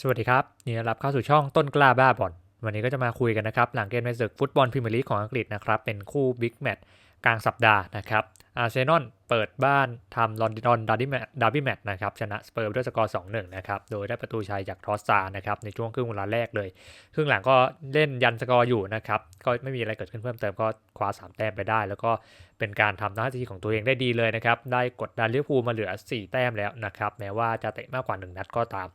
สวัสดีครับนี่รับเข้าสู่ช่องต้นกล้าบ้าบอลวันนี้ก็จะมาคุยกันนะครับ หลังเกมในศึกฟุตบอลพรีเมียร์ลีกของอังกฤษนะครับ เป็นคู่บิ๊กแมตช์กลางสัปดาห์นะครับอาร์เซนอล เปิดบ้านทำลอนดอนดาร์บี้แมตดาร์บี้แมตช์นะครับชนะสเปอร์ด้วยสกอร์ 2-1 นะครับโดยได้ประตูชัยจากทรอสซานะครับในช่วงครึ่งเวลาแรกเลย ครึ่งหลังก็เล่นยันสกอร์อยู่นะครับก็ไม่มีอะไรเกิดขึ้นเพิ่มเติมก็คว้า 3 แต้มไปได้ แล้วก็เป็นการทำหน้าที่ของตัวเองได้ดีเลยนะครับได้กดดันลิเวอร์พูลมาเหลือ 4 แต้มแล้วนะครับแม้ว่าจะเตะมากกว่า 1 นัดก็ตาม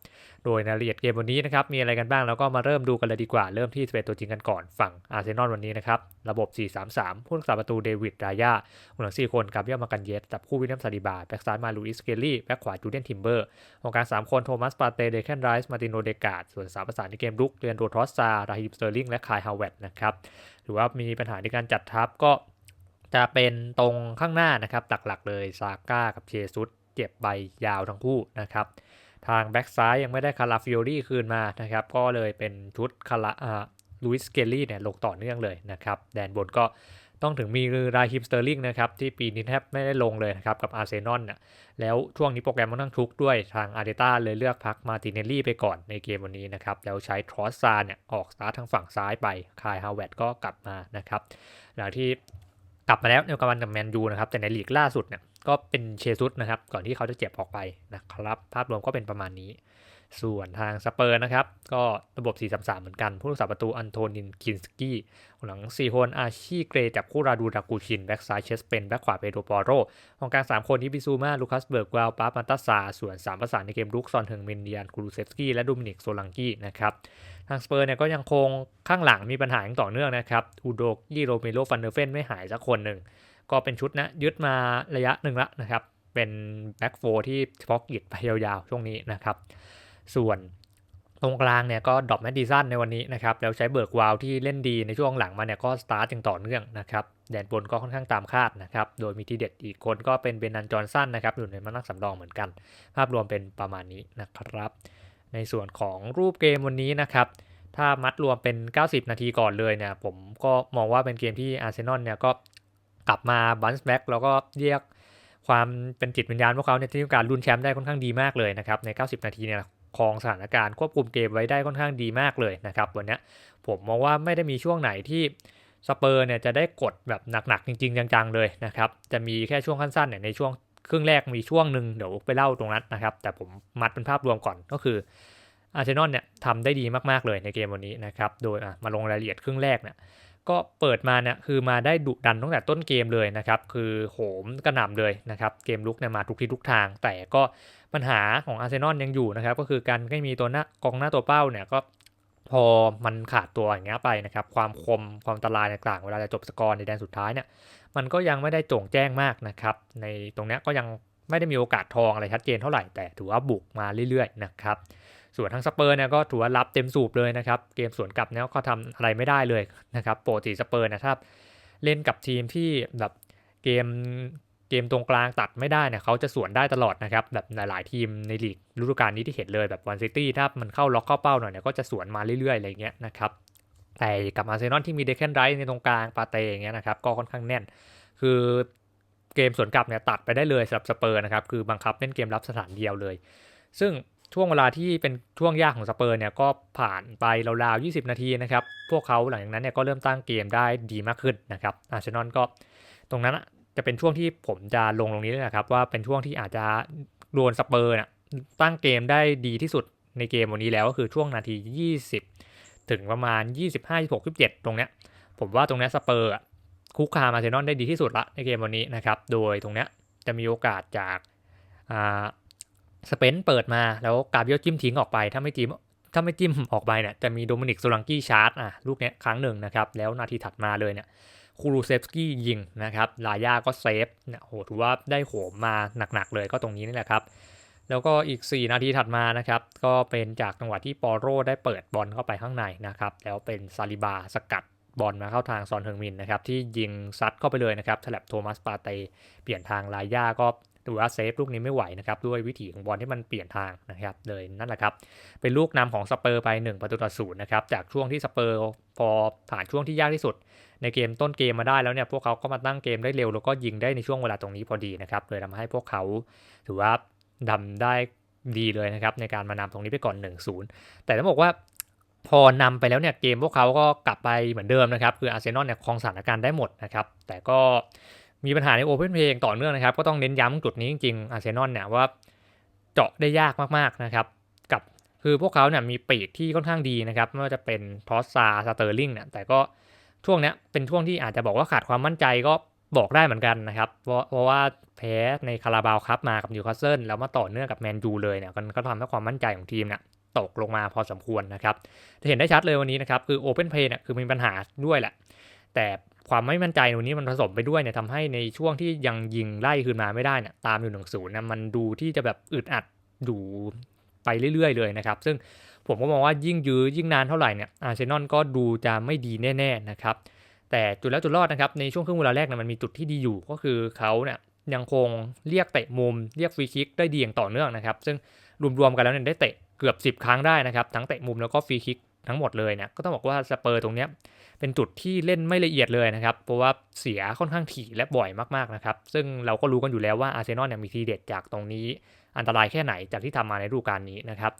โดยในรายละเอียดเกมวันนี้นะครับมีอะไรกันบ้างแล้วก็มาเริ่มดูกันเลยดีกว่าเริ่มที่11ตัวจริงกันก่อนฝั่งอาร์เซนอลวันนี้นะครับระบบ 4-3-3ผู้รักษาประตูเดวิดรายาหัวหลัง4คนกับเยอมากันเยสจับคู่วินเนียมซาดิบาแบ็กซ้ายมาลูอิสเกลลี่แบ็กขวาจูเดนทิมเบอร์ตรงกลาง3คนโทมัสปาเตเดแคนไรส์มาติโนเดกาดส่วนสามประสานในเกมรุกเรียนโดทรอสซาราฮิมสเตอร์ลิงและคายฮาวเวตนะครับหรือว่ามีปัญหาในการจัดทัพก็จะเป็นตรงข้างหน้านะครับหลักๆเลยซาก้ากับเชซุสเจ็บใบยาวทั้งคู่นะครับทางแบ็กซ้ายยังไม่ได้คาราฟิโอรี่คืนมานะครับก็เลยเป็นชุดคาราอ่าลุยส์เกลลี่เนี่ยลงต่อเนื่องเลยนะครับแดนบนก็ ต้องถึงมีราฮิมสเตอร์ลิงนะครับที่ปีนี้แทบไม่ได้ลงเลยนะครับกับอาร์เซนอลเนี่ยแล้วช่วงนี้โปรแกรมมันต้องทุกด้วยทางอาร์เตต้าเลยเลือกพักมาติเนลลี่ไปก่อนในเกมวันนี้นะครับแล้วใช้ทรอสซาเนี่ยออกสตาร์ททางฝั่งซ้ายไปคายฮาวเวตก็กลับมานะครับหลังที่กลับมาแล้วในกำลังกับแมนยูนะครับแต่ในลีกล่าสุดเนี่ยก็เป็นเชซุสนะครับก่อนที่เขาจะเจ็บออกไปนะครับภาพรวมก็เป็นประมาณนี้ ส่วนทางสเปอร์นะครับ ก็ระบบ 4-3-3 เหมือนกัน ผู้รักษาประตูอันโทนินคินสกี้หลัง4คนอาชีเกรจับคู่ราดูดากูชิน แบ็กซ้ายเชสเปน แบ็กขวาเปโดปอโรของกลาง 3 คนที่บิซูมา ลูคัสเบิร์กวาลปาปันตัสซา ส่วน 3 ประสานในเกมรุกซอนเทิงเมนเดียนคูรูเซฟสกี้และดูมินิกโซลังกี้นะครับทางสเปอร์เนี่ยก็ยังคงข้างหลังมีปัญหาอย่างต่อเนื่องนะครับอูโดกี้โรเมโลฟันเดอร์เฟนไม่หายสักคนหนึ่งก็เป็นชุดนะยึดมาระยะหนึ่งละนะครับเป็นแบ็กโฟที่เฉพาะกิจไปยาวๆช่วงนี้นะครับ ส่วนตรงกลางเนี่ยก็ดรอปแมดดิสันในวันนี้นะครับแล้วใช้เบิร์กวาวที่เล่นดีในช่วงหลังมาเนี่ยก็สตาร์ทอย่างต่อเนื่องนะครับแดนบนก็ค่อนข้างตามคาดนะครับโดยมีทีเด็ดอีกคนก็เป็นเบนันจอร์สันนะครับอยู่ในมานักสำรองเหมือนกัน ภาพรวมเป็นประมาณนี้นะครับ ในส่วนของรูปเกมวันนี้นะครับถ้ามัดรวมเป็น 90 นาทีก่อนเลยเนี่ยผมก็มองว่าเป็นเกมที่อาร์เซนอลเนี่ยก็กลับมาบันส์แบ็กแล้วก็เรียกความเป็นจิตวิญญาณพวกเขาเนี่ยที่ต้องการลุ้นแชมป์ได้ค่อนข้างดีมากเลยนะครับใน 90 นาทีเนี่ย ครองสถานการณ์ควบคุมเกมไว้ได้ค่อนข้างดีมากเลยนะครับวันนี้ผมมองว่าไม่ได้มีช่วงไหนที่สเปอร์เนี่ยจะได้กดแบบหนักๆจริงๆ จังๆเลยนะครับจะมีแค่ช่วงสั้นๆเนี่ยในช่วงครึ่งแรกมีช่วงหนึ่งเดี๋ยวไปเล่าตรงนั้นนะครับแต่ผมมัดเป็นภาพรวมก่อนก็คืออาร์เซนอลเนี่ยทำได้ดีมากๆเลยในเกมวันนี้นะครับโดยมาลงรายละเอียดครึ่งแรกเนี่ยก็เปิดมาเนี่ยคือมาได้ดุดันตั้งแต่ต้นเกมเลยนะครับ คือโหมกระหน่ำเลยนะครับ เกมลุกเนี่ยมาทุกที่ทุกทาง แต่ก็ ปัญหาของอาร์เซนอลยังอยู่นะครับ ก็คือการไม่มีตัวหน้ากองหน้าตัวเป้าเนี่ยก็พอมันขาดตัวอย่างเงี้ยไปนะครับ ความคมความตรายต่างๆ เวลาจะจบสกอร์ในแดนสุดท้ายเนี่ย มันก็ยังไม่ได้โจ่งแจ้งมากนะครับ ในตรงเนี้ยก็ยังไม่ได้มีโอกาสทองอะไรชัดเจนเท่าไหร่ แต่ถือว่าบุกมาเรื่อยๆนะครับ ส่วนทั้งสเปอร์เนี่ยก็ถือว่ารับเต็มสูบเลยนะครับ เกมสวนกลับเนี่ยก็ทำอะไรไม่ได้เลยนะครับ โปกติสเปอร์นะครับ เล่นกับทีมที่แบบเกม เกมตรงกลางตัดไม่ได้เนี่ยเขาจะสวนได้ตลอดนะครับแบบหลายๆทีมในลีกฤดูกาลนี้ที่เห็นเลยแบบวันซิตี้ถ้ามันเข้าล็อกเข้าเป้าหน่อยเนี่ยก็จะสวนมาเรื่อยๆอะไรเงี้ยนะครับแต่กับอาร์เซนอลที่มีเดคเคนไรท์ในตรงกลางปาเตอย่างเงี้ยนะครับก็ค่อนข้างแน่น คือเกมสวนกลับเนี่ยตัดไปได้เลยสำหรับสเปอร์นะครับคือบังคับเล่นเกมรับสถานเดียวเลย ซึ่งช่วงเวลาที่เป็นช่วงยากของสเปอร์เนี่ยก็ผ่านไปราวๆ 20 นาทีนะครับ พวกเขาหลังจากนั้นเนี่ยก็เริ่มตั้งเกมได้ดีมากขึ้นนะครับอาร์เซนอลก็ตรงนั้น จะเป็นช่วงที่ผมจะลงตรงนี้เลยนะครับ ว่าเป็นช่วงที่อาจจะโดนสเปอร์นี่ยตั้งเกมได้ดีที่สุดในเกมวันนี้แล้วก็คือช่วงนาที 20 ถึงประมาณ 25 26 27 ตรงเนี้ย ผมว่าตรงเนี้ยสเปอร์คุกคามอาร์เซนอลได้ดีที่สุดละในเกมวันนี้นะครับ โดยตรงเนี้ยจะมีโอกาสจากสเปนเปิดมาแล้วกาเบียลจิ้มทิ้งออกไป ถ้าไม่จิ้มถ้าไม่จิ้มออกไปเนี่ยจะมีโดมินิกโซลังกี้ชาร์จอะลูกเนี้ยครั้งหนึ่งนะครับ แล้วนาทีถัดมาเลยเนี่ย คูรูเซฟสกี้ยิงนะครับลาย่าก็เซฟเนี่ยโหถือว่าได้โหมมาหนักๆเลยก็ตรงนี้นี่แหละครับแล้วก็อีก 4 นาทีถัดมานะครับ ก็เป็นจากจังหวะที่ปอโรได้เปิดบอลเข้าไปข้างในนะครับ แล้วเป็นซาลิบาสกัดบอลมาเข้าทางซอนเทิงมินนะครับ ที่ยิงซัดเข้าไปเลยนะครับแถบโทมัสปาเตเปลี่ยนทางลาย่าก็ ถือว่าเซฟลูกนี้ไม่ไหวนะครับด้วยวิถีของบอลที่มันเปลี่ยนทางนะครับเลยนั่นแหละครับเป็นลูกนำของสเปอร์ไป 1 ประตูต่อศูนย์นะครับจากช่วงที่สเปอร์พอผ่านช่วงที่ยากที่สุด ในเกมต้นเกมมาได้แล้วเนี่ยพวกเขาก็มาตั้งเกมได้เร็วแล้วก็ยิงได้ในช่วงเวลาตรงนี้พอดีนะครับเลยทำให้พวกเขาถือว่าดำได้ดีเลยนะครับในการมานำตรงนี้ไปก่อน 1-0 แต่ต้องบอกว่าพอนำไปแล้วเนี่ยเกมพวกเขาก็กลับไปเหมือนเดิมนะครับ คืออาร์เซนอลเนี่ยครองสถานการณ์ได้หมดนะครับ แต่ก็ มีปัญหาในโอเพนเพลงต่อเนื่องนะครับ ก็ต้องเน้นย้ำจุดนี้จริงๆอาร์เซนอลเนี่ยว่าเจาะได้ยากมากๆนะครับ กับคือพวกเขาเนี่ยมีปีกที่ค่อนข้างดีนะครับไม่ว่าจะเป็นทอสซาสเตอร์ลิงเนี่ยแต่ก็ช่วงเนี้ยเป็นช่วงที่อาจจะบอกว่าขาดความมั่นใจก็บอกได้เหมือนกันนะครับ เพราะเพราะว่าแพ้ในคาราบาวครับมากับนิวคาสเซิลแล้วมาต่อเนื่องกับแมนยูเลยเนี่ยก็ทำให้ความมั่นใจของทีมเนี่ยตกลงมาพอสมควรนะครับ จะเห็นได้ชัดเลยวันนี้นะครับ คือ Open Play เนี่ยคือมีปัญหาด้วยแหละ แต่ ความไม่มั่นใจวันนี้มันผสมไปด้วยเนี่ยทำให้ในช่วงที่ยังยิงไล่คืนมาไม่ได้เนี่ยตามอยู่หนึ่งศูนย์นะมันดูที่จะแบบอึดอัดดูไปเรื่อยๆ เลยนะครับ ซึ่งผมก็มองว่ายิ่งยื้อยิ่งนานเท่าไหร่เนี่ยอาร์เซนอลก็ดูจะไม่ดีแน่ๆนะครับแต่จุดแล้วจุดรอดนะครับในช่วงครึ่งเวลาแรกเนี่ยมันมีจุดที่ดีอยู่ก็คือเขาเนี่ยยังคงเรียกเตะมุมเรียกฟรีคิกได้ดีอย่างต่อเนื่องนะครับ ซึ่งรวมๆกันแล้วเนี่ยได้เตะเกือบ 10 ครั้งได้นะครับ ทั้งเตะมุมแล้วก็ฟรีคิก ทั้งหมดเลยเนี่ยก็ต้องบอกว่าสเปอร์ตรงเนี้ยเป็นจุดที่เล่นไม่ละเอียดเลยนะครับ เพราะว่าเสียค่อนข้างถี่และบ่อยมากๆนะครับ ซึ่งเราก็รู้กันอยู่แล้วว่าอาร์เซนอลเนี่ยมีทีเด็ดจากตรงนี้ อันตรายแค่ไหนจากที่ทำมาในฤดูกาลนี้นะครับ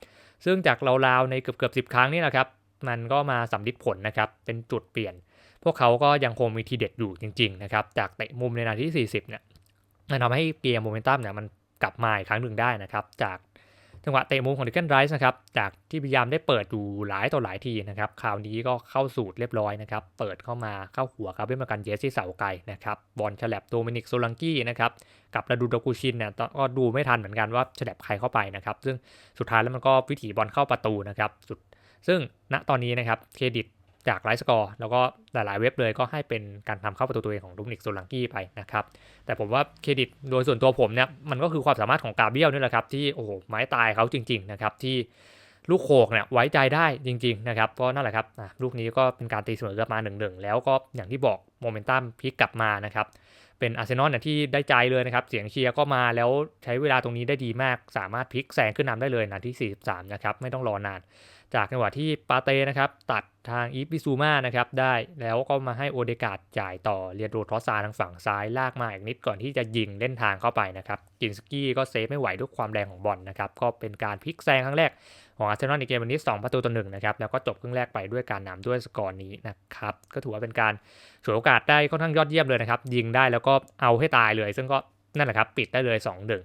ซึ่งจากราวๆในเกือบเกือบสิครั้งนี่แหละครับ มันก็มาสำลิดผลนะครับ เป็นจุดเปลี่ยน พวกเขาก็ยังคงมีทีเด็ดอยู่จริง ๆ นะครับ จากเตะมุมในนาทีที่40เนี่ยมันทำให้เกียโมเมนตัมเนี่ยมันกลับมาอีกครั้งหนึ่งได้นะครับ จาก จังหวะเตะมุมของดิเกนไรส์นะครับจากที่พยายามได้เปิดอยู่หลายต่อหลายทีนะครับคราวนี้ก็เข้าสูตรเรียบร้อยนะครับเปิดเข้ามาเข้าหัวครับเพื่อมากันเยสที่เสาไกลนะครับบอลฉลับโดมินิกโซลังกี้นะครับกับระดูดากูชินเนี่ยก็ดูไม่ทันเหมือนกันว่าฉลับใครเข้าไปนะครับซึ่งสุดท้ายแล้วมันก็วิถีบอลเข้าประตูนะครับสุดซึ่งณตอนนี้นะครับเครดิต จากไลฟ์สกอร์แล้วก็หลายๆเว็บเลยก็ให้เป็นการทำเข้าประตูตัวเองของลูกนิกโซลังกี้ไปนะครับ แต่ผมว่าเครดิตโดยส่วนตัวผมเนี่ยมันก็คือความสามารถของกาเบียลนี่แหละครับที่โอ้โหไม้ตายเขาจริง ๆ นะครับ ที่ลูกโขกเนี่ยไว้ใจได้จริง ๆ นะครับก็นั่นแหละครับลูกนี้ก็เป็นการตีเสมอกลับมาหนึ่งๆแล้วก็อย่างที่บอกโมเมนตัมพลิกกลับมานะครับเป็นอาร์เซนอลเนี่ยที่ได้ใจเลยนะครับ เสียงเชียร์ก็มาแล้วใช้เวลาตรงนี้ได้ดีมาก สามารถพลิกแซงขึ้นนำได้เลยนาที43 นะครับ ไม่ต้องรอนาน จากจังหวะที่ปาเต้นะครับตัดทางอีฟบิซูมานะครับได้แล้วก็มาให้โอเดกาดจ่ายต่อเรียนโรทอสซาทางฝั่งซ้ายลากมาอีกนิดก่อนที่จะยิงเล่นทางเข้าไปนะครับกินสกี้ก็เซฟไม่ไหวด้วยความแรงของบอลนะครับก็เป็นการพลิกแซงครั้งแรกของอาร์เซนอลในเกมวันนี้ 2 ประตูต่อหนึ่งนะครับแล้วก็จบครึ่งแรกไปด้วยการนำด้วยสกอร์นี้นะครับก็ถือว่าเป็นการฉวยโอกาสได้ค่อนข้างยอดเยี่ยมเลยนะครับยิงได้แล้วก็เอาให้ตายเลย ซึ่งก็นั่นแหละครับปิดได้เลย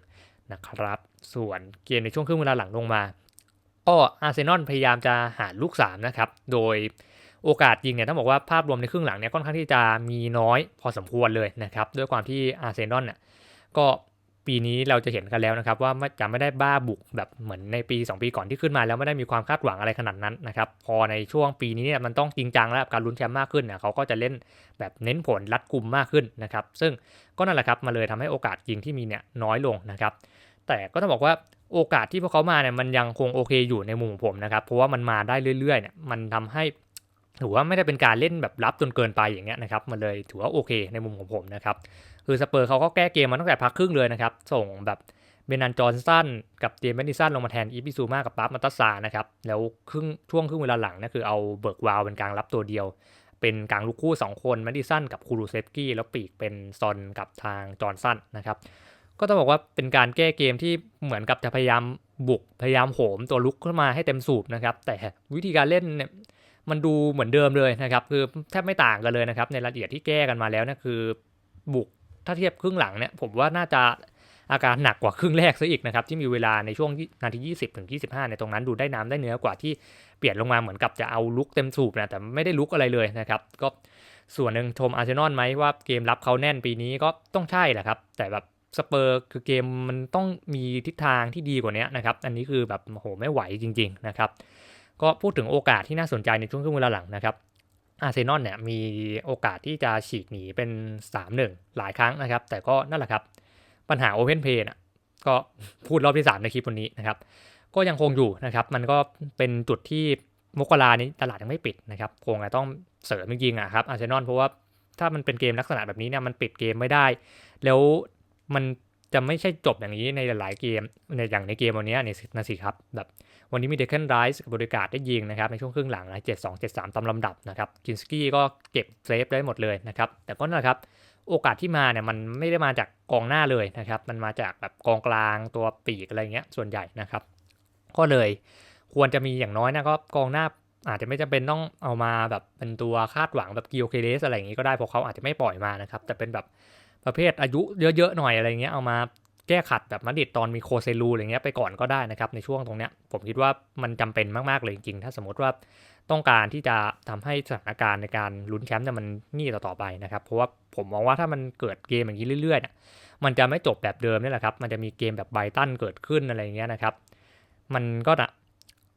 2-1นะครับส่วนเกมในช่วงครึ่งเวลาหลังลงมา ก็อาร์เซนอลพยายามจะหาลูก3นะครับ โดยโอกาสยิงเนี่ยต้องบอกว่าภาพรวมในครึ่งหลังเนี่ยค่อนข้างที่จะมีน้อยพอสมควรเลยนะครับ ด้วยความที่อาร์เซนอลเนี่ยก็ปีนี้เราจะเห็นกันแล้วนะครับ ว่าจะไม่ได้บ้าบุกแบบเหมือนในปี 2 ปีก่อนที่ขึ้นมาแล้วไม่ได้มีความคาดหวังอะไรขนาดนั้นนะครับ พอในช่วงปีนี้เนี่ยมันต้องจริงจังแล้วการลุ้นแชมป์มากขึ้นเนี่ยเขาก็จะเล่นแบบเน้นผลรัดกุมมากขึ้นนะครับ ซึ่งก็นั่นแหละครับมาเลยทำให้โอกาสยิงที่มีเนี่ยน้อยลงนะครับ แต่ก็ต้องบอกว่าโอกาสที่พวกเขามาเนี่ยมันยังคงโอเคอยู่ในมุมผมนะครับ เพราะว่ามันมาได้เรื่อยๆเนี่ยมันทำให้ถือว่าไม่ได้เป็นการเล่นแบบรับจนเกินไปอย่างเงี้ยนะครับมันเลยถือว่าโอเคในมุมของผมนะครับคือสเปอร์เขาก็แก้เกมมาตั้งแต่พักครึ่งเลยนะครับ ส่งแบบเบนันจอร์นสันกับเจมส์แมนดิสันลงมาแทนอีพิซูมากับปั๊บมัตตาซานะครับแล้วครึ่งช่วงครึ่งเวลาหลังนะคือเอาเบิร์กวาวเป็นกลางรับตัวเดียว เป็นกลางลูกคู่ 2 คนแมนดิสันกับคูรูเซฟกี้แล้วปีกเป็นซอนกับทางจอร์นสันนะครับ ก็ต้องบอกว่าเป็นการแก้เกมที่เหมือนกับจะพยายามบุกพยายามโหมตัวลุกขึ้นมาให้เต็มสูบนะครับ แต่วิธีการเล่นเนี่ยมันดูเหมือนเดิมเลยนะครับ คือแทบไม่ต่างกันเลยนะครับ ในรายละเอียดที่แก้กันมาแล้วนี่ยคือบุกถ้าเทียบครึ่งหลังเนี่ยผมว่าน่าจะอาการหนักกว่าครึ่งแรกซะอีกนะครับ ที่มีเวลาในช่วงนาที 20ถึง25 ในตรงนั้นดูได้น้ำได้เนื้อกว่าที่เปลี่ยนลงมาเหมือนกับจะเอาลุกเต็มสูบนะแต่ไม่ได้ลุกอะไรเลยนะครับ ก็ส่วนหนึ่งชมอาร์เซนอลไหมว่าเกมรับเขาแน่นปีนี้ก็ต้องใช่แหละครับ แต่แบบ สเปอร์คือเกมมันต้องมีทิศทางที่ดีกว่านี้นะครับ อันนี้คือแบบโหไม่ไหวจริง ๆ นะครับ ก็พูดถึงโอกาสที่น่าสนใจในช่วงครึ่งเวลาหลังนะครับอาร์เซนอลเนี่ยมีโอกาสที่จะฉีกหนีเป็น 3-1 หลายครั้งนะครับ แต่ก็นั่นแหละครับ ปัญหา Open Play นะก็พูดรอบที่ 3 ในคลิปวันนี้นะครับ ก็ยังคงอยู่นะครับ มันก็เป็นจุดที่มกรานี้ตลาดยังไม่ปิดนะครับ คงจะต้องเสริมจริงๆอะครับอาร์เซนอลเพราะว่าถ้ามันเป็นเกมลักษณะแบบนี้เนี่ยมันปิดเกมไม่ได้ แล้ว มันจะไม่ใช่จบอย่างนี้ในหลายๆเกมในอย่างในเกมวันนี้เนี่ยนะสิครับแบบวันนี้มีเดคเคนไรส์กับบริการได้ยิงนะครับในช่วงครึ่งหลังนะเจ็ดสองเจ็ดสามตามลำดับนะครับกินสกี้ก็เก็บเซฟได้หมดเลยนะครับแต่ก็นะครับ โอกาสที่มาเนี่ยมันไม่ได้มาจากกองหน้าเลยนะครับมันมาจากแบบกองกลางตัวปีกอะไรเงี้ยส่วนใหญ่นะครับ ก็เลยควรจะมีอย่างน้อยนะก็กองหน้าอาจจะไม่จำเป็นต้องเอามาแบบเป็นตัวคาดหวังแบบกิโอเคเลสอะไรอย่างงี้ก็ได้เพราะเขาอาจจะไม่ปล่อยมานะครับแต่เป็นแบบ ประเภทอายุเยอะๆหน่อยอะไรเงี้ยเอามาแก้ขัดแบบมาดิดตอนมีโคเซลูอะไรเงี้ยไปก่อนก็ได้นะครับในช่วงตรงเนี้ยผมคิดว่ามันจำเป็นมากๆเลยจริงๆ ถ้าสมมติว่าต้องการที่จะทำให้สถานการณ์ในการลุ้นแชมป์เนี่ยมันนี่ต่อๆไปนะครับ เพราะว่าผมมองว่าถ้ามันเกิดเกมอย่างนี้เรื่อยๆเนี่ยมันจะไม่จบแบบเดิมนี่แหละครับ มันจะมีเกมแบบไบตันเกิดขึ้นอะไรเงี้ยนะครับ มันก็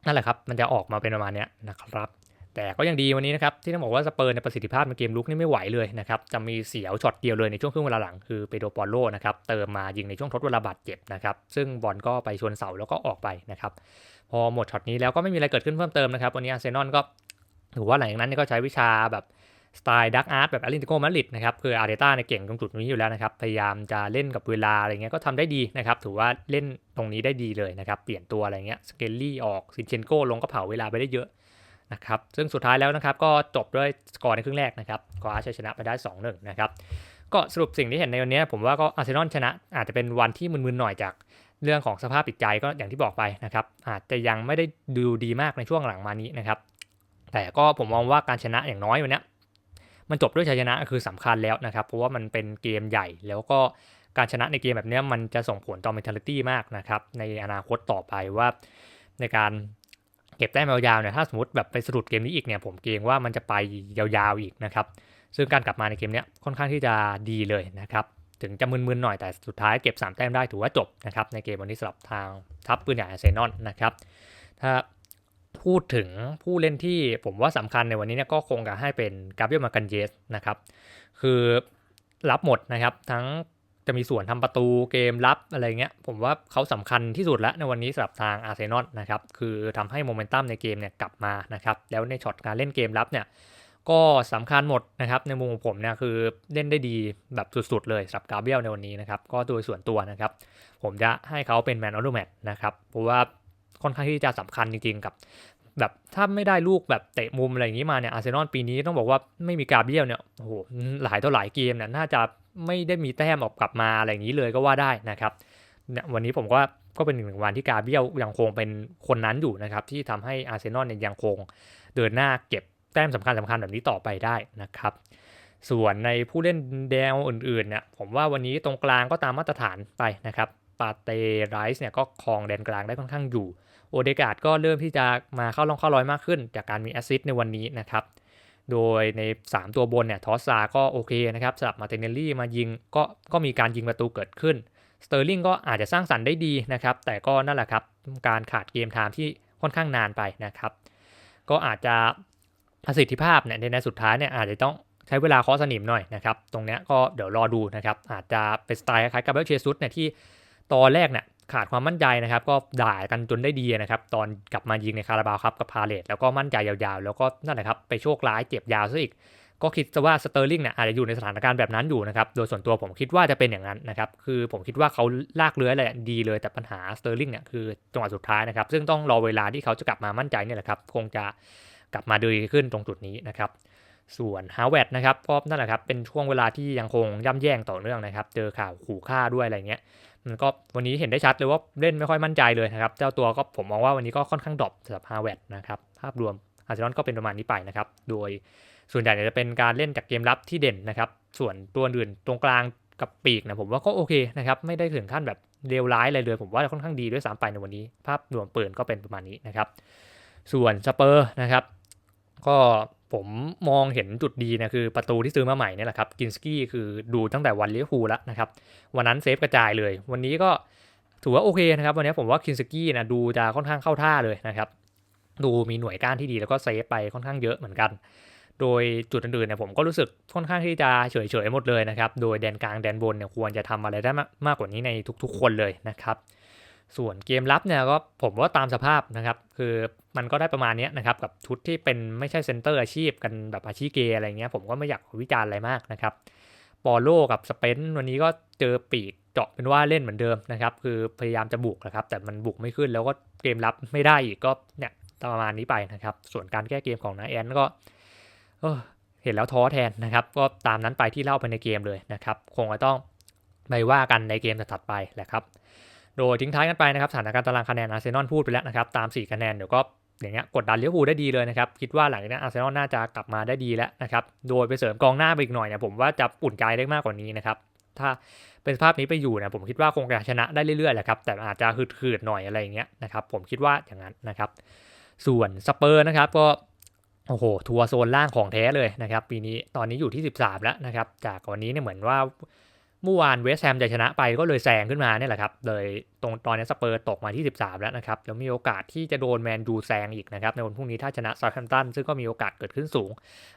นั่นแหละครับ มันจะออกมาเป็นประมาณนี้นะครับ แต่ก็ยังดีวันนี้นะครับ ที่ต้องบอกว่าสเปอร์ในประสิทธิภาพในเกมลุกนี่ไม่ไหวเลยนะครับ จะมีเสียวช็อตเดียวเลยในช่วงครึ่งเวลาหลังคือเปโดปอลโลนะครับเติมมายิงในช่วงทดเวลาบาดเจ็บนะครับ ซึ่งบอลก็ไปชนเสาแล้วก็ออกไปนะครับ พอหมดช็อตนี้แล้วก็ไม่มีอะไรเกิดขึ้นเพิ่มเติมนะครับวันนี้อาร์เซนอลก็ถือว่าหลังจากนั้นก็ใช้วิชาแบบสไตล์ดักอาร์ตแบบอารินติโกมาริดนะครับคืออาร์เตต้าในเก่งตรงจุดนี้อยู่แล้วนะครับ พยายามจะเล่นกับเวลาอะไรเงี้ยก็ทำได้ดีนะครับ ถือว่าเล่นตรงนี้ได้ดีเลยนะครับ เปลี่ยนตัวอะไรเงี้ยสเกลลี่ออกซินเชนโกลงก็เผาเวลาไปได้เยอะ นะครับซึ่งสุดท้ายแล้วนะครับก็จบด้วยสกอร์ในครึ่งแรกนะครับคว้าชัยชนะไปได้ 2-1 นะครับก็สรุปสิ่งที่เห็นในวันนี้ผมว่าก็อาร์เซนอลชนะ อาจจะเป็นวันที่มึนๆหน่อยจากเรื่องของสภาพจิตใจก็อย่างที่บอกไปนะครับอาจจะยังไม่ได้ดูดีมากในช่วงหลังมานี้นะครับแต่ก็ผมมองว่าการชนะอย่างน้อยวันนี้มันจบด้วยชัยชนะคือสำคัญแล้วนะครับ เพราะว่ามันเป็นเกมใหญ่แล้วก็การชนะในเกมแบบนี้มันจะส่งผลต่อ mentality มากนะครับในอนาคตต่อไปว่าในการ เก็บแต้มยาวๆเนี่ยถ้าสมมติแบบไปสะดุดเกมนี้อีกเนี่ยผมเกรงว่ามันจะไปยาวๆอีกนะครับซึ่งการกลับมาในเกมนี้ค่อนข้างที่จะดีเลยนะครับถึงจะมึนๆหน่อยแต่สุดท้ายเก็บ 3 แต้มได้ถือว่าจบนะครับในเกมวันนี้สำหรับทางทัพปืนใหญ่อาร์เซนอลนะครับถ้าพูดถึงผู้เล่นที่ผมว่าสำคัญในวันนี้เนี่ยก็คงจะให้เป็นกาเบรียลมากันเยสนะครับคือรับหมดนะครับทั้ง จะมีส่วนทำประตูเกมรับอะไรเงี้ย ผมว่าเขาสำคัญที่สุดแล้วในวันนี้สำหรับทางอาร์เซนอลนะครับ คือทำให้โมเมนตัมในเกมเนี่ยกลับมานะครับ แล้วในช็อตการเล่นเกมรับเนี่ยก็สำคัญหมดนะครับในมุมของผมเนี่ยคือเล่นได้ดีแบบสุดๆเลยสำหรับกาเบียลในวันนี้นะครับ ก็โดยส่วนตัวนะครับ ผมจะให้เขาเป็นแมนออฟเดอะแมตช์นะครับเพราะว่าค่อนข้างที่จะสำคัญจริงๆกับ แบบถ้าไม่ได้ลูกแบบเตะมุมอะไรอย่างนี้มาเนี่ยอาร์เซนอลปีนี้ต้องบอกว่าไม่มีกาเบียลเนี่ยโอ้โหหลายต่อหลายเกมเนี่ยน่าจะ ไม่ได้มีแต้มออกกลับมาอะไรอย่างนี้เลยก็ว่าได้นะครับวันนี้ผมก็ก็เป็นหนึ่งวันที่กาเบียลยังคงเป็นคนนั้นอยู่นะครับที่ทำให้อาร์เซนอลเนี่ยยังคงเดินหน้าเก็บแต้มสำคัญสำคัญแบบนี้ต่อไปได้นะครับส่วนในผู้เล่นแดวอื่นๆเนี่ยผมว่าวันนี้ตรงกลางก็ตามมาตรฐานไปนะครับปาเตไรส์เนี่ยก็ครองแดนกลางได้ค่อนข้างอยู่ โอเดกาดก็เริ่มที่จะมาเข้าลองเข้ารอยมากขึ้น จากการมีแอสซิสต์ในวันนี้นะครับ โดยใน 3 ตัวบนเนี่ยทอสซาก็โอเคนะครับสำหรับมาเตเนลลี่มายิงก็ก็มีการยิงประตูเกิดขึ้นสเตอร์ลิงก็อาจจะสร้างสรรค์ได้ดีนะครับ แต่ก็นั่นแหละครับ การขาดเกมไทม์ที่ค่อนข้างนานไปนะครับ ก็อาจจะประสิทธิภาพเนี่ยในสุดท้ายเนี่ยอาจจะต้องใช้เวลาเคาะสนิมหน่อยนะครับ ตรงนี้ก็เดี๋ยวรอดูนะครับ อาจจะเป็นสไตล์คล้ายกับเบลเชซุสเนี่ยที่ตอนแรกเนี่ย ขาดความมั่นใจนะครับ ก็ด่ากันจนได้ดีนะครับ ตอนกลับมายิงในคาราบาวครับกับพาเลตแล้วก็มั่นใจยาวๆ แล้วก็นั่นแหละครับไปโชคร้ายเจ็บยาวซะอีก ก็คิดว่าสเตอร์ลิงเนี่ยอาจจะอยู่ในสถานการณ์แบบนั้นอยู่นะครับ โดยส่วนตัวผมคิดว่าจะเป็นอย่างนั้นนะครับ คือผมคิดว่าเขาลากเลื้อยแหละดีเลยแต่ปัญหาสเตอร์ลิงเนี่ยคือจังหวะสุดท้ายนะครับ ซึ่งต้องรอเวลาที่เขาจะกลับมามั่นใจเนี่ยแหละครับ คงจะกลับมาดีขึ้นตรงจุดนี้นะครับส่วนฮาวเวดนะครับก็นั่นแหละครับเป็นช่วงเวลาที่ยังคงย่ำแย่งต่อเนื่องนะครับ เจอข่าวขู่ฆ่าด้วยอะไรเงี้ยมัน ก็วันนี้เห็นได้ชัดเลยว่าเล่นไม่ค่อยมั่นใจเลยนะครับเจ้าตัวก็ผมมองว่าวันนี้ก็ค่อนข้างดรอปสำหรับฮาวเวดนะครับภาพรวมอาร์เซนอลก็เป็นประมาณนี้ไปนะครับโดยส่วนใหญ่จะเป็นการเล่นจากเกมรับที่เด่นนะครับส่วนตัวอื่นตรงกลางกับปีกนะผมว่าก็โอเคนะครับไม่ได้ถึงขั้นแบบเลวร้ายอะไรเลย ผมว่าค่อนข้างดีด้วยสามไปในวันนี้ ภาพรวมเปิดก็เป็นประมาณนี้นะครับส่วนสเปอร์นะครับ ก็ผมมองเห็นจุดดีนะคือประตูที่ซื้อมาใหม่เนี่ยแหละครับกินสกี้คือดูตั้งแต่วันเลี้ยวฟูแล้วนะครับ วันนั้นเซฟกระจายเลย วันนี้ก็ถือว่าโอเคนะครับ วันนี้ผมว่าคินสกี้นะดูจะค่อนข้างเข้าท่าเลยนะครับ ดูมีหน่วยก้านที่ดีแล้วก็เซฟไปค่อนข้างเยอะเหมือนกัน โดยจุดอื่นๆเนี่ยผมก็รู้สึกค่อนข้างที่จะเฉยๆหมดเลยนะครับ โดยแดนกลางแดนบนเนี่ยควรจะทำอะไรได้มากกว่านี้ในทุกๆ คนเลยนะครับ ส่วนเกมรับเนี่ยก็ผมว่าตามสภาพนะครับ คือมันก็ได้ประมาณนี้นะครับ กับชุดที่เป็นไม่ใช่เซนเตอร์อาชีพกันแบบอาชีพเกอะไรเงี้ยผมก็ไม่อยากวิจารณ์อะไรมากนะครับปอโลกับสเปนวันนี้ก็เจอปีกเจาะเป็นว่าเล่นเหมือนเดิมนะครับ คือพยายามจะบุกนะครับ แต่มันบุกไม่ขึ้นแล้วก็เกมรับไม่ได้อีกก็เนี่ยประมาณนี้ไปนะครับ ส่วนการแก้เกมของนาแอนก็เออเห็นแล้วท้อแทนนะครับ ก็ตามนั้นไปที่เล่าไปในเกมเลยนะครับ คงจะต้องไปว่ากันในเกมถัดไปแหละครับ โดยทิ้งท้ายกันไปนะครับสถานการณ์ตารางคะแนนอาร์เซนอลพูดไปแล้วนะครับตาม 4 คะแนนเดี๋ยวก็อย่างเงี้ยกดดันเลิเวคูได้ดีเลยนะครับ คิดว่าหลังจากนี้อาร์เซนอลน่าจะกลับมาได้ดีแล้วนะครับโดยไปเสริมกองหน้าไปอีกหน่อยเนี่ยผมว่าจะอุ่นใจได้มากกว่านี้นะครับถ้าเป็นสภาพนี้ไปอยู่นี่ยผมคิดว่าคงจะชนะได้เรื่อยๆแหละครับแต่อาจจะหืดๆหน่อยอะไรอย่างเงี้ยนะครับผมคิดว่าอย่างนั้นนะครับ ส่วนสเปอร์นะครับก็โอ้โหทัวร์โซนล่างของแท้เลยนะครับปีนี้ตอนนี้อยู่ที่ 13 แล้วนะครับจากวันนี้เนี่ยเหมือนว่า เมื่อวานเวสต์แฮมจะชนะไปก็เลยแซงขึ้นมาเนี่ยแหละครับเลยตรงตอนนี้สเปอร์ตกมาที่ 13 แล้วนะครับแล้วมีโอกาสที่จะโดนแมนยูแซงอีกนะครับในวันพรุ่งนี้ถ้าชนะซาแฮมตันซึ่งก็มีโอกาสเกิดขึ้นสูง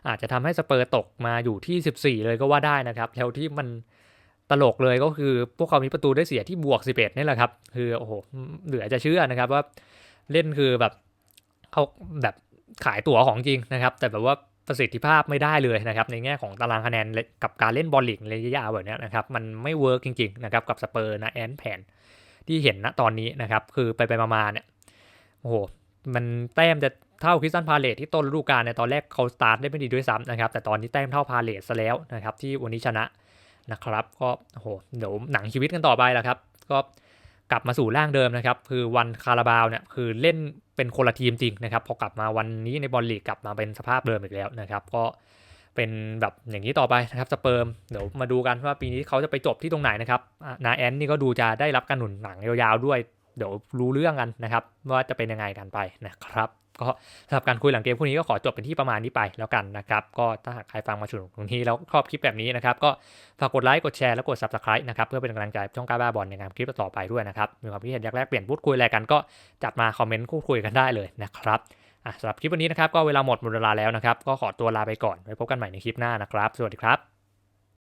อาจจะทำให้สเปอร์ตกมาอยู่ที่ 14 เลยก็ว่าได้นะครับแล้วที่มันตลกเลยก็คือพวกเขามีประตูได้เสียที่บวก 11นี่แหละครับคือโอ้โหเหลือจะเชื่อนะครับว่าเล่นคือแบบเขาแบบขายตั๋วของจริงนะครับ แต่แบบว่า ประสิทธิภาพไม่ได้เลยนะครับในแง่ของตารางคะแนนกับการเล่นบอลลีกระยะยาวแบบนี้นะครับมันไม่เวิร์กจริงๆนะครับกับสเปอร์นะแอนแผนที่เห็นณตอนนี้นะครับคือไปไปมาๆเนี่ยโอ้โหมันแต้มจะเท่าคริสตันพาเลตที่ต้นฤดูกาลในตอนแรกเขาสตาร์ทได้ไม่ดีด้วยซ้ำนะครับแต่ตอนนี้แต้มเท่าพาเลตซะแล้วนะครับที่วันนี้ชนะนะครับก็โอ้โหเดี๋ยวหนังชีวิตกันต่อไปแล้วครับก็ กลับมาสู่ร่างเดิมนะครับ คือวันคาราบาวเนี่ยคือเล่นเป็นคนละทีมจริงนะครับ พอกลับมาวันนี้ในบอลลีกกลับมาเป็นสภาพเดิมอีกแล้วนะครับ ก็เป็นแบบอย่างนี้ต่อไปนะครับสเปิร์มเดี๋ยวมาดูกันว่าปีนี้เขาจะไปจบที่ตรงไหนนะครับนาแอนนี่ก็ดูจะได้รับการหนุนหนังยาวๆด้วย เดี๋ยวรู้เรื่องกันนะครับ ว่าจะเป็นยังไงกันไปนะครับ ก็สำหรับการคุยหลังเกมพวกนี้ก็ขอจบเป็นที่ประมาณนี้ไปแล้วกันนะครับ ก็ถ้าหากใครฟังมาถึงตรงนี้แล้วชอบคลิปแบบนี้นะครับก็ฝากกดไลค์กดแชร์และกด subscribe นะครับเพื่อเป็นกำลังใจช่องก้าบ้าบอลในการคลิปต่อไปด้วยนะครับมีความคิดเห็นอยากแลกเปลี่ยนพูดคุยอะไรกันก็จัดมาคอมเมนต์พูดคุยกันได้เลยนะครับสำหรับคลิปวันนี้นะครับก็เวลาหมดหมดเวลาแล้วนะครับก็ขอตัวลาไปก่อนไว้พบกันใหม่ในคลิปหน้านะครับ สวัสดีครับ